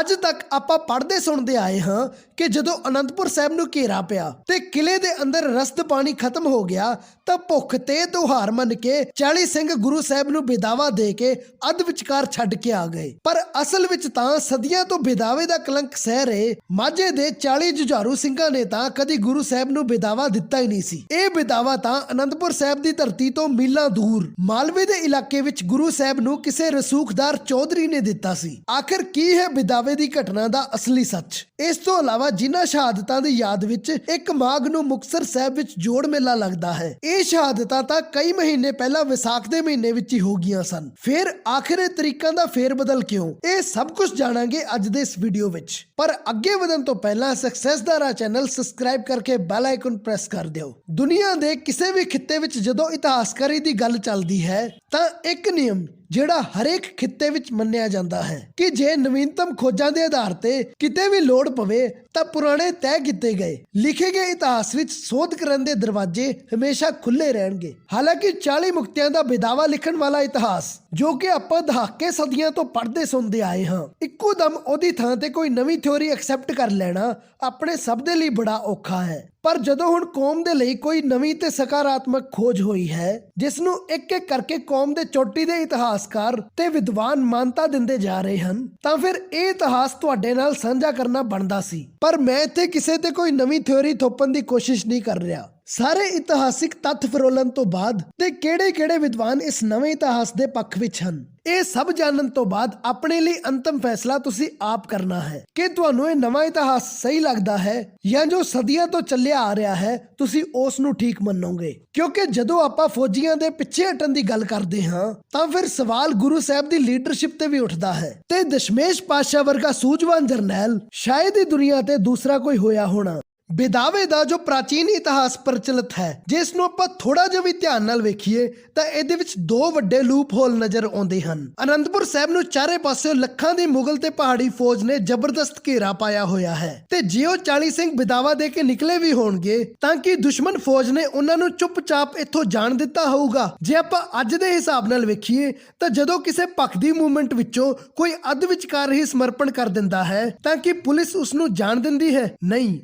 ਅੱਜ ਤੱਕ ਆਪਾਂ ਪੜ੍ਹਦੇ ਸੁਣਦੇ ਆਏ ਹਾਂ ਕਿ ਜਦੋਂ ਅਨੰਦਪੁਰ ਸਾਹਿਬ ਨੂੰ ਘੇਰਾ ਪਿਆ ਤੇ ਕਿਲੇ ਦੇ ਅੰਦਰ ਰਸਦ ਪਾਣੀ ਖਤਮ ਹੋ ਗਿਆ ਤਾਂ ਭੁੱਖ ਤੇ ਤਿਉਹਾਰ ਮੰਨ ਕੇ 40 ਸਿੰਘ ਗੁਰੂ ਸਾਹਿਬ ਨੂੰ ਬਿਦਾਵਾ ਦੇ ਕੇ ਅੱਧ ਵਿਚਕਾਰ ਛੱਡ ਕੇ ਆ ਗਏ। ਪਰ ਅਸਲ ਵਿੱਚ ਤਾਂ ਸਦੀਆਂ ਤੋਂ ਬਿਦਾਵੇ ਦਾ ਕਲੰਕ ਸਹਿ ਰਹੇ ਮਾਝੇ ਦੇ 40 ਜੁਝਾਰੂ ਸਿੰਘਾਂ ਨੇ ਤਾਂ ਕਦੀ ਗੁਰੂ ਸਾਹਿਬ ਨੂੰ ਬੇਦਾਵਾ ਦਿੱਤਾ ਹੀ ਨਹੀਂ ਸੀ। ਇਹ ਬੇਦਾਵਾ ਤਾਂ ਅਨੰਦਪੁਰ ਸਾਹਿਬ ਦੀ ਧਰਤੀ ਤੋਂ ਮੀਲਾਂ ਦੂਰ ਮਾਲਵੇ ਦੇ ਇਲਾਕੇ ਵਿੱਚ ਗੁਰੂ ਸਾਹਿਬ ਨੂੰ ਕਿਸੇ ਰਸੂਖਦਾਰ ਚੌਧਰੀ ਨੇ ਦਿੱਤਾ ਸੀ। ਆਖਿਰ ਕੀ ਹੈ ਬਿਦਾਵੇ ਦੀ ਘਟਨਾ ਦਾ ਅਸਲੀ ਸੱਚ। ਇਸ ਤੋਂ ਇਲਾਵਾ ਜਿਨ੍ਹਾਂ ਸ਼ਹਾਦਤਾਂ ਦੀ ਯਾਦ ਵਿੱਚ ਇੱਕ ਮਾਘ ਨੂੰ ਮੁਕਤਸਰ ਸਾਹਿਬ ਵਿੱਚ ਜੋੜ ਮੇਲਾ ਲੱਗਦਾ ਹੈ, ਇਹ ਸ਼ਹਾਦਤਾਂ ਤਾਂ ਕਈ ਮਹੀਨੇ ਪਹਿਲਾਂ ਵਿਸਾਖ ਦੇ ਮਹੀਨੇ ਵਿੱਚ ਹੀ ਹੋ ਗਈਆਂ ਸਨ। ਫਿਰ ਆਖਿਰ ਤਰੀਕਾਂ ਦਾ ਫੇਰ ਬਦਲ ਕਿਉਂ? ਇਹ ਸਭ ਕੁਝ ਜਾਣਾਂਗੇ ਅੱਜ ਦੇ ਇਸ ਵੀਡੀਓ ਵਿੱਚ। ਪਰ ਅੱਗੇ ਵਧਣ ਤੋਂ ਪਹਿਲਾਂ ਸਕਸੈਸ ਦਾ ਰਾ ਚੈਨਲ ਸਬਸਕ੍ਰਾਈਬ ਕਰਕੇ ਬੈਲ ਆਈਕਨ ਪ੍ਰੈਸ ਕਰ ਦਿਓ। ਦੁਨੀਆ ਦੇ ਕਿਸੇ ਵੀ ਖਿੱਤੇ ਵਿੱਚ ਜਦੋਂ ਇਤਿਹਾਸਕਾਰੀ ਦੀ ਗੱਲ ਚੱਲਦੀ ਹੈ, ਤਾਂ ਇੱਕ ਨਿਯਮ ਜਿਹੜਾ ਹਰੇਕ ਖਿੱਤੇ ਵਿੱਚ ਮੰਨਿਆ ਜਾਂਦਾ ਹੈ ਕਿ ਜੇ ਨਵੀਨਤਮ ਖੋਜਾਂ ਦੇ ਆਧਾਰ ਤੇ ਕਿਤੇ ਵੀ ਲੋੜ ਪਵੇ ਤਾਂ ਪੁਰਾਣੇ ਤੈਅ ਕੀਤੇ ਗਏ, ਲਿਖੇ ਗਏ ਇਤਿਹਾਸ ਵਿੱਚ ਸੋਧ ਕਰਨ ਦੇ ਦਰਵਾਜ਼ੇ ਹਮੇਸ਼ਾ ਖੁੱਲੇ ਰਹਿਣਗੇ। ਹਾਲਾਂਕਿ 40 ਮੁਕਤਿਆਂ ਦਾ ਬਿਦਾਵਾ ਲਿਖਣ ਵਾਲਾ ਇਤਿਹਾਸ ਜੋ ਕਿ ਆਪਾਂ ਦਹਾਕੇ ਸਦੀਆਂ ਤੋਂ ਪੜ੍ਹਦੇ ਸੁਣਦੇ ਆਏ ਹਾਂ। ਇੱਕੋ ਦਮ ਉਹਦੀ ਥਾਂ ਤੇ ਕੋਈ ਨਵੀਂ ਥਿਉਰੀ ਐਕਸੈਪਟ ਕਰ ਲੈਣਾ ਆਪਣੇ ਸਭ ਦੇ ਲਈ ਬੜਾ ਔਖਾ ਹੈ। ਪਰ ਜਦੋਂ ਹੁਣ ਕੌਮ ਦੇ ਲਈ ਕੋਈ ਨਵੀਂ ਤੇ ਸਕਾਰਾਤਮਕ ਖੋਜ ਹੋਈ ਹੈ, ਜਿਸ ਨੂੰ ਇੱਕ ਇੱਕ ਕਰਕੇ ਕੌਮ ਦੇ ਚੋਟੀ ਦੇ ਇਤਿਹਾਸਕਾਰ ਤੇ ਵਿਦਵਾਨ ਮਾਨਤਾ ਦਿੰਦੇ ਜਾ ਰਹੇ ਹਨ, ਤਾਂ ਫਿਰ ਇਹ ਇਤਿਹਾਸ ਤੁਹਾਡੇ ਨਾਲ ਸਾਂਝਾ ਕਰਨਾ ਬਣਦਾ ਸੀ। ਪਰ ਮੈਂ ਇੱਥੇ ਕਿਸੇ ਤੇ ਕੋਈ ਨਵੀਂ ਥਿਉਰੀ ਥੋਪਣ ਦੀ ਕੋਸ਼ਿਸ਼ ਨਹੀਂ ਕਰ ਰਿਹਾ। ਸਾਰੇ ਇਤਿਹਾਸਿਕ ਤੱਥ ਫਰੋਲਣ ਤੋਂ ਬਾਅਦ ਤੇ ਕਿਹੜੇ-ਕਿਹੜੇ ਵਿਦਵਾਨ ਇਸ ਨਵੇਂ ਇਤਿਹਾਸ ਦੇ ਪੱਖ ਵਿੱਚ ਹਨ? ਇਹ ਸਭ ਜਾਣਨ ਤੋਂ ਬਾਅਦ ਆਪਣੇ ਲਈ ਅੰਤਮ ਫੈਸਲਾ ਤੁਸੀਂ ਆਪ ਕਰਨਾ ਹੈ। ਕਿ ਤੁਹਾਨੂੰ ਇਹ ਨਵਾਂ ਇਤਿਹਾਸ ਸਹੀ ਲੱਗਦਾ ਹੈ ਜਾਂ ਜੋ ਸਦੀਆਂ ਤੋਂ ਚੱਲਿਆ ਆ ਰਿਹਾ ਹੈ, ਤੁਸੀਂ ਉਸ ਨੂੰ ਠੀਕ ਮੰਨੋਗੇ। ਕਿਉਂਕਿ ਜਦੋਂ ਆਪਾਂ ਫੌਜੀਆਂ ਦੇ ਪਿੱਛੇ ਹਟਣ ਦੀ ਗੱਲ ਕਰਦੇ ਹਾਂ, ਤਾਂ ਫਿਰ ਸਵਾਲ ਗੁਰੂ ਸਾਹਿਬ ਦੀ ਲੀਡਰਸ਼ਿਪ ਤੇ ਵੀ ਉੱਠਦਾ ਹੈ। ਤੇ ਦਸ਼ਮੇਸ਼ ਪਾਤਸ਼ਾਹ ਵਰਗਾ ਸੂਝਵਾਨ ਜਰਨੈਲ ਸ਼ਾਇਦ ਹੀ ਦੁਨੀਆ ਤੇ ਦੂਸਰਾ ਕੋਈ ਹੋਇਆ ਹੋਣਾ। ਬੇਦਾਵੇ ਦਾ ਜੋ ਪ੍ਰਾਚੀਨ ਇਤਿਹਾਸ ਪ੍ਰਚਲਿਤ ਹੈ, ਜਿਸ ਨੂੰ ਆਪਾਂ ਥੋੜਾ ਜਿਹਾ ਵੀ ਧਿਆਨ ਨਾਲ ਵੇਖੀਏ, ਤਾਂ ਇਹਦੇ ਵਿੱਚ ਦੋ ਵੱਡੇ ਲੂਪ ਹੋਲ ਨਜ਼ਰ ਆਉਂਦੇ ਹਨ। ਅਨੰਦਪੁਰ ਸਾਹਿਬ ਨੂੰ ਚਾਰੇ ਪਾਸਿਓਂ ਲੱਖਾਂ ਦੀ ਮੁਗਲ ਤੇ ਪਹਾੜੀ ਫੌਜ ਨੇ ਜ਼ਬਰਦਸਤ ਘੇਰਾ ਪਾਇਆ ਹੋਇਆ ਹੈ। ਤੇ ਜੇ ਉਹ 40 ਸਿੰਘ ਬੇਦਾਵਾ ਦੇ ਕੇ ਨਿਕਲੇ ਵੀ ਹੋਣਗੇ, ਤਾਂ ਕਿ ਦੁਸ਼ਮਣ ਫੌਜ ਨੇ ਉਹਨਾਂ ਨੂੰ ਚੁੱਪਚਾਪ ਇੱਥੋਂ ਜਾਣ ਦਿੱਤਾ ਹੋਊਗਾ? ਜੇ ਆਪਾਂ ਅੱਜ ਦੇ ਹਿਸਾਬ ਨਾਲ ਵੇਖੀਏ, ਤਾਂ ਜਦੋਂ ਕਿਸੇ ਭਖਦੀ ਮੂਵਮੈਂਟ ਵਿੱਚੋਂ ਕੋਈ ਅੱਧ ਵਿਚਕਾਰ ਹੀ ਸਮਰਪਣ ਕਰ ਦਿੰਦਾ ਹੈ, ਤਾਂ ਕਿ ਪੁਲਿਸ ਉਸ ਨੂੰ ਜਾਣ ਦਿੰਦੀ ਹੈ? ਨਹੀਂ।